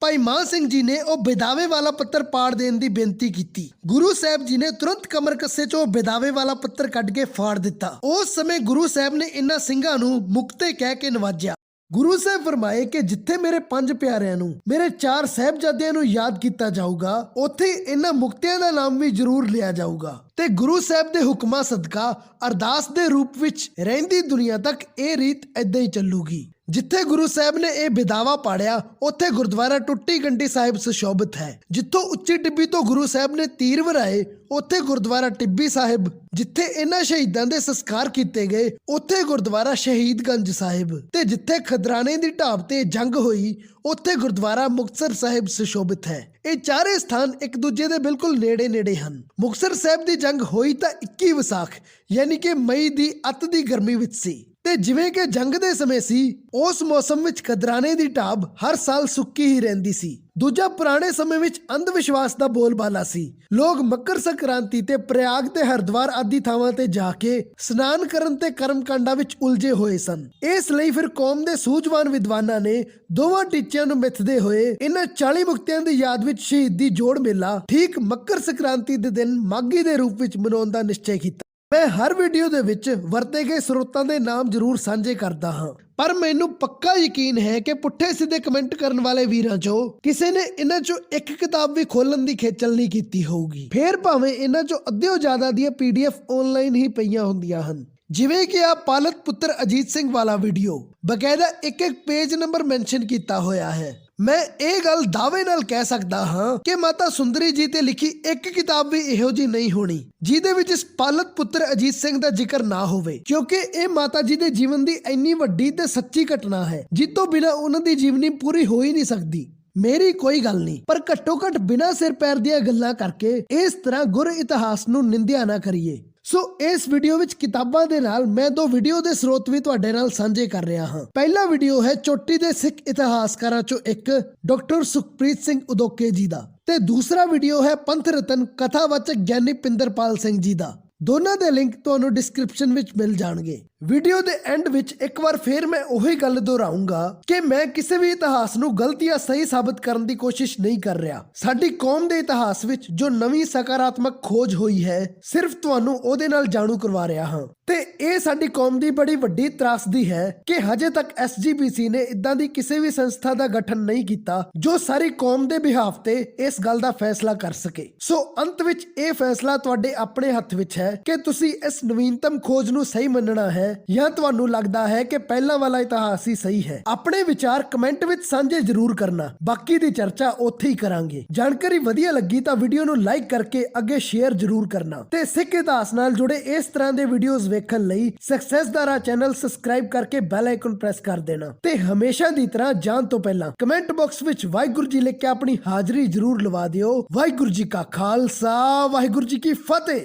ਭਾਈ ਮਾਹ ਸਿੰਘ ਜੀ ਨੇ ਉਹ ਬਿਦਾਵੇ ਵਾਲਾ ਪੱਤਰ ਪਾੜ ਦੇਣ ਦੀ ਬੇਨਤੀ ਕੀਤੀ। ਗੁਰੂ ਸਾਹਿਬ ਜੀ ਨੇ ਤੁਰੰਤ ਕਮਰ ਕੱਸੇ ਚੋਂ ਬਿਦਾਵੇ ਵਾਲਾ ਪੱਤਰ ਕੱਢ ਕੇ ਫਾੜ ਦਿੱਤਾ। ਉਸ ਸਮੇਂ ਗੁਰੂ ਸਾਹਿਬ ਨੇ ਇਹਨਾਂ ਸਿੰਘਾਂ ਨੂੰ ਮੁਕਤੇ ਕਹਿ ਕੇ ਨਵਾਜਿਆ। ਗੁਰੂ ਸਾਹਿਬ ਫਰਮਾਏ ਕਿ ਜਿੱਥੇ ਮੇਰੇ ਪੰਜ ਪਿਆਰਿਆਂ ਨੂੰ, ਮੇਰੇ ਚਾਰ ਸਹਿਬਜ਼ਾਦਿਆਂ ਨੂੰ ਯਾਦ ਕੀਤਾ ਜਾਊਗਾ, ਉੱਥੇ ਇਹਨਾਂ ਮੁਕਤਿਆਂ ਦਾ ਨਾਮ ਵੀ ਜ਼ਰੂਰ ਲਿਆ ਜਾਊਗਾ। ਤੇ ਗੁਰੂ ਸਾਹਿਬ ਦੇ ਹੁਕਮਾਂ ਸਦਕਾ ਅਰਦਾਸ ਦੇ ਰੂਪ ਵਿੱਚ ਰਹਿੰਦੀ ਦੁਨੀਆ ਤੱਕ ਇਹ ਰੀਤ ਏਦਾਂ ਹੀ ਚੱਲੂਗੀ। ਜਿੱਥੇ ਗੁਰੂ ਸਾਹਿਬ ਨੇ ਇਹ ਬਿਦਾਵਾ ਪਾੜਿਆ, ਉੱਥੇ ਗੁਰਦੁਆਰਾ ਟੁੱਟੀ ਗੰਡੀ ਸਾਹਿਬ ਸੁਸ਼ੋਭਿਤ ਹੈ। ਜਿੱਥੋਂ ਉੱਚੀ ਟਿੱਬੀ ਤੋਂ ਗੁਰੂ ਸਾਹਿਬ ਨੇ ਤੀਰ ਵਰਾਏ, ਉੱਥੇ ਗੁਰਦੁਆਰਾ ਟਿੱਬੀ ਸਾਹਿਬ, ਜਿੱਥੇ ਇਹਨਾਂ ਸ਼ਹੀਦਾਂ ਦੇ ਸੰਸਕਾਰ ਕੀਤੇ ਗਏ, ਉੱਥੇ ਗੁਰਦੁਆਰਾ ਸ਼ਹੀਦਗੰਜ ਸਾਹਿਬ। ਤੇ ਜਿੱਥੇ ਖਦਰਾਣੇ ਦੀ ਢਾਬ ਤੇ ਜੰਗ ਹੋਈ ਉੱਥੇ ਗੁਰਦੁਆਰਾ ਮੁਕਤਸਰ ਸਾਹਿਬ ਸੁਸ਼ੋਭਿਤ ਹੈ। ਇਹ ਚਾਰੇ ਸਥਾਨ ਇੱਕ ਦੂਜੇ ਦੇ ਬਿਲਕੁਲ ਨੇੜੇ-ਨੇੜੇ ਹਨ। ਮੁਕਤਸਰ ਸਾਹਿਬ ਦੀ ਜੰਗ ਹੋਈ ਤਾਂ 21 ਵਿਸਾਖ, ਯਾਨੀ ਕਿ ਮਈ ਦੀ ਅੱਤ ਦੀ ਗਰਮੀ ਵਿੱਚ ਸੀ। ਤੇ ਜਿਵੇਂ ਕਿ ਜੰਗ ਦੇ ਸਮੇਂ ਸੀ, ਉਸ ਮੌਸਮ ਵਿੱਚ ਖਦਰਾਣੇ ਦੀ ਢਾਬ ਹਰ ਸਾਲ ਸੁੱਕੀ ਹੀ ਰਹਿੰਦੀ ਸੀ। ਦੂਜਾ ਪੁਰਾਣੇ ਸਮੇਂ ਵਿੱਚ ਅੰਧ ਵਿਸ਼ਵਾਸ ਦਾ ਬੋਲਬਾਲਾ ਸੀ। ਲੋਕ ਮੱਕਰ ਸੰਕ੍ਰਾਂਤੀ ਤੇ ਪ੍ਰਯਾਗ ਤੇ ਹਰਿਦੁਆਰ ਆਦਿ ਥਾਵਾਂ ਤੇ ਜਾ ਕੇ ਸਨਾਨ ਕਰਨ ਤੇ ਕਰਮਕਾਂਡਾਂ ਵਿੱਚ ਉਲਝੇ ਹੋਏ ਸਨ। ਇਸ ਲਈ ਫਿਰ ਕੌਮ ਦੇ ਸੂਝਵਾਨ ਵਿਦਵਾਨਾਂ ਨੇ ਦੋਵਾਂ ਟੀਚਿਆਂ ਨੂੰ ਮਿੱਥਦੇ ਹੋਏ ਇਹਨਾਂ 40 ਮੁਕਤਿਆਂ ਦੀ ਯਾਦ ਵਿੱਚ ਸ਼ਹੀਦੀ ਜੋੜ ਮੇਲਾ ਠੀਕ ਮੱਕਰ ਸੰਕ੍ਰਾਂਤੀ ਦੇ ਦਿਨ ਮਾਗੀ ਦੇ ਰੂਪ ਵਿੱਚ ਮਨਾਉਣ ਦਾ ਨਿਸ਼ਚੈ ਕੀਤਾ। ਮੈਂ ਹਰ ਵੀਡੀਓ ਦੇ ਵਿੱਚ ਵਰਤੇ ਗਏ ਸਰੋਤਾਂ ਦੇ ਨਾਮ ਜ਼ਰੂਰ ਸਾਂਝੇ ਕਰਦਾ ਹਾਂ। ਪਰ ਮੈਨੂੰ ਪੱਕਾ ਯਕੀਨ ਹੈ ਕਿ ਪੁੱਠੇ ਸਿੱਧੇ ਕਮੈਂਟ ਕਰਨ ਵਾਲੇ ਵੀਰਾਂ ਚੋਂ ਕਿਸੇ ਨੇ ਇਹਨਾਂ ਚੋਂ ਇੱਕ ਕਿਤਾਬ ਵੀ ਖੋਲਣ ਦੀ ਖੇਚਲ ਨਹੀਂ ਕੀਤੀ ਹੋਊਗੀ। ਫੇਰ ਭਾਵੇਂ ਇਹਨਾਂ ਚੋਂ ਅੱਧਿਓ ਜ਼ਿਆਦਾ ਦੀਆਂ ਪੀਡੀਐਫ ਆਨਲਾਈਨ ਹੀ ਪਈਆਂ ਹੁੰਦੀਆਂ ਹਨ। ਜਿਵੇਂ ਕਿ ਆ ਪਾਲਕ ਪੁੱਤਰ ਅਜੀਤ ਸਿੰਘ ਵਾਲਾ ਵੀਡੀਓ, ਬਕਾਇਦਾ ਇੱਕ ਇੱਕ ਪੇਜ ਨੰਬਰ ਮੈਂਸ਼ਨ ਕੀਤਾ ਹੋਇਆ ਹੈ। ਮੈਂ ਇਹ ਗੱਲ ਦਾਅਵੇ ਨਾਲ ਕਹਿ ਸਕਦਾ ਹਾਂ ਕਿ ਮਾਤਾ ਸੁੰਦਰੀ ਜੀ ਤੇ ਲਿਖੀ ਇੱਕ ਕਿਤਾਬ ਵੀ ਇਹੋ ਜੀ ਨਹੀਂ ਹੋਣੀ, ਜਿਹਦੇ ਵਿੱਚ ਇਸ ਪਾਲਕ ਪੁੱਤਰ ਅਜੀਤ ਸਿੰਘ ਦਾ ਜ਼ਿਕਰ ਨਾ ਹੋਵੇ, ਕਿਉਂਕਿ ਇਹ ਮਾਤਾ ਜੀ ਦੇ ਜੀਵਨ ਦੀ ਇੰਨੀ ਵੱਡੀ ਤੇ ਸੱਚੀ ਘਟਨਾ ਹੈ, ਜਿਸ ਤੋਂ ਬਿਨਾਂ ਉਹਨਾਂ ਦੀ ਜੀਵਨੀ ਪੂਰੀ ਹੋ ਹੀ ਨਹੀਂ ਸਕਦੀ। ਮੇਰੀ ਕੋਈ ਗੱਲ ਨਹੀਂ, ਪਰ ਘੱਟੋ ਘੱਟ ਬਿਨਾਂ ਸਿਰ ਪੈਰ ਦੀਆਂ ਗੱਲਾਂ ਕਰਕੇ ਇਸ ਤਰ੍ਹਾਂ ਗੁਰ ਇਤਿਹਾਸ ਨੂੰ ਨਿੰਦਿਆ ਨਾ ਕਰੀਏ। ਸੋ ਇਸ ਵੀਡੀਓ ਵਿੱਚ ਕਿਤਾਬਾਂ ਦੇ ਨਾਲ ਮੈਂ ਦੋ ਵੀਡੀਓ ਦੇ ਸਰੋਤ ਵੀ ਤੁਹਾਡੇ ਨਾਲ ਸਾਂਝੇ ਕਰ ਰਿਹਾ ਹਾਂ। ਪਹਿਲਾ ਵੀਡੀਓ ਹੈ ਚੋਟੀ ਦੇ ਸਿੱਖ ਇਤਿਹਾਸਕਾਰਾਂ ਚੋਂ ਇੱਕ ਡਾਕਟਰ ਸੁਖਪ੍ਰੀਤ ਸਿੰਘ ਉਦੋਕੇ ਜੀ ਦਾ ਤੇ ਦੂਸਰਾ ਵੀਡੀਓ ਹੈ ਪੰਥ ਰਤਨ ਕਥਾਵਾਚਕ ਗਿਆਨੀ ਪਿੰਦਰਪਾਲ ਸਿੰਘ ਜੀ ਦਾ। ਦੋਨਾਂ ਦੇ ਲਿੰਕ ਤੁਹਾਨੂੰ ਡਿਸਕ੍ਰਿਪਸ਼ਨ ਵਿੱਚ ਮਿਲ ਜਾਣਗੇ। ਵੀਡੀਓ ਦੇ ਐਂਡ ਵਿੱਚ ਇੱਕ ਵਾਰ ਫੇਰ ਮੈਂ ਉਹੀ ਗੱਲ ਦੁਹਰਾਉਂਗਾ ਕਿ ਮੈਂ ਕਿਸੇ ਵੀ ਇਤਿਹਾਸ ਨੂੰ ਗਲਤ ਜਾਂ ਸਹੀ ਸਾਬਤ ਕਰਨ ਦੀ ਕੋਸ਼ਿਸ਼ ਨਹੀਂ ਕਰ ਰਿਹਾ। ਸਾਡੀ ਕੌਮ ਦੇ ਇਤਿਹਾਸ ਵਿੱਚ ਜੋ ਨਵੀਂ ਸਕਾਰਾਤਮਕ ਖੋਜ ਹੋਈ ਹੈ, ਸਿਰਫ ਤੁਹਾਨੂੰ ਉਹਦੇ ਨਾਲ ਜਾਣੂ ਕਰਵਾ ਰਿਹਾ ਹਾਂ। ਤੇ ਇਹ ਸਾਡੀ ਕੌਮ ਦੀ ਬੜੀ ਵੱਡੀ ਤਰਾਸਦੀ ਹੈ ਕਿ ਹਜੇ ਤੱਕ ਐਸਜੀਪੀਸੀ ਨੇ ਇਦਾਂ ਦੀ ਕਿਸੇ ਵੀ ਸੰਸਥਾ ਦਾ ਗਠਨ ਨਹੀਂ ਕੀਤਾ ਜੋ ਸਾਰੀ ਕੌਮ ਦੇ ਬਿਹਾਫ ਤੇ ਇਸ ਗੱਲ ਦਾ ਫੈਸਲਾ ਕਰ ਸਕੇ। ਸੋ ਅੰਤ ਵਿੱਚ ਇਹ ਫੈਸਲਾ ਤੁਹਾਡੇ ਆਪਣੇ ਹੱਥ ਵਿੱਚ ਹੈ ਕਿ ਤੁਸੀਂ ਇਸ ਨਵੀਨਤਮ ਖੋਜ ਨੂੰ ਸਹੀ ਮੰਨਣਾ ਹੈ ਜਾਂ ਤੁਹਾਨੂੰ ਲੱਗਦਾ ਹੈ ਕਿ ਪਹਿਲਾਂ ਵਾਲਾ ਇਤਿਹਾਸ ਹੀ ਸਹੀ ਹੈ? ਆਪਣੇ ਵਿਚਾਰ ਕਮੈਂਟ ਵਿੱਚ ਸਾਂਝੇ ਜ਼ਰੂਰ ਕਰਨਾ। ਬਾਕੀ ਦੀ ਚਰਚਾ ਉੱਥੇ ਹੀ ਕਰਾਂਗੇ। ਜਾਣਕਾਰੀ ਵਧੀਆ ਲੱਗੀ ਤਾਂ ਵੀਡੀਓ ਨੂੰ ਲਾਈਕ ਕਰਕੇ ਅੱਗੇ ਸ਼ੇਅਰ ਜ਼ਰੂਰ ਕਰਨਾ। ਤੇ ਸਿੱਖ ਇਤਿਹਾਸ ਨਾਲ ਜੁੜੇ ਇਸ ਤਰ੍ਹਾਂ ਦੇ ਵੀਡੀਓਜ਼ ਵੇਖਣ ਲਈ ਸਕਸੈਸ ਦਾਰਾ ਚੈਨਲ ਸਬਸਕ੍ਰਾਈਬ ਕਰਕੇ ਬੈਲ ਆਈਕਨ ਪ੍ਰੈਸ ਕਰ ਦੇਣਾ। ਤੇ ਹਮੇਸ਼ਾ ਦੀ ਤਰ੍ਹਾਂ ਜਾਣ ਤੋਂ ਪਹਿਲਾਂ ਕਮੈਂਟ ਬਾਕਸ ਵਿੱਚ ਵਾਹਿਗੁਰੂ ਜੀ ਲਿਖ ਕੇ ਆਪਣੀ ਹਾਜ਼ਰੀ ਜ਼ਰੂਰ ਲਵਾ ਦਿਓ। ਵਾਹਿਗੁਰੂ ਜੀ ਕਾ ਖਾਲਸਾ, ਵਾਹਿਗੁਰੂ ਜੀ ਕੀ ਫਤਿਹ!